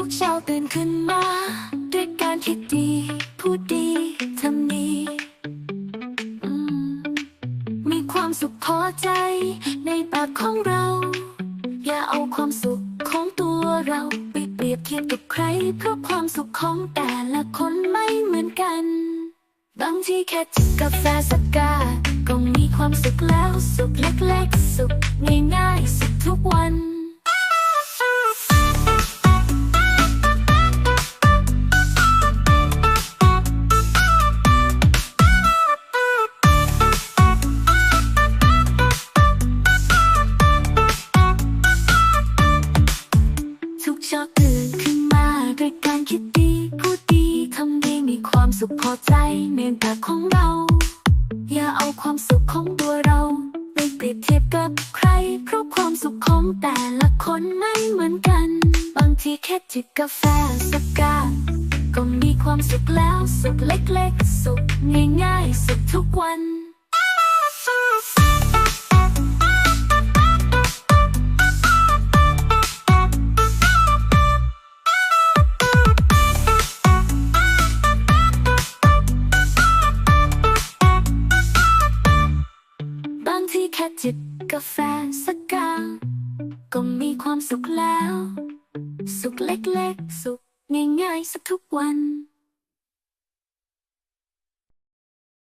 ทุกเช้าตื่นขึ้นมา ด้วยการคิดดี พูดดี ทำดีมมีความสุขพอใจ ในปากของเรา อย่าเอาความสุขของตัวเราไปเปรียบเทียบกับใคร เพราะความสุขของแต่ละคนไม่เหมือนกัน บางทีแค่จิบกาแฟสักกาก็มีความสุขแล้วสุขเล็กๆสุข ตื่นขึ้นมาด้วยการคิดดีพูดดีทำดีมีความสุขพอใจเนื่องจากของเรา อย่าเอาความสุขของตัวเราไปเปรียบเทียบกับใคร เพราะความสุขของแต่ละคนไม่เหมือนกัน บางทีแค่จิบกาแฟสักกาก็มีความสุขแล้วสุขเล็กๆ สุขง่ายๆ สุขทุกวัน แค่จิบกาแฟสักกาก็มีความสุขแล้ว สุขเล็กๆ สุขง่ายๆสักทุกวัน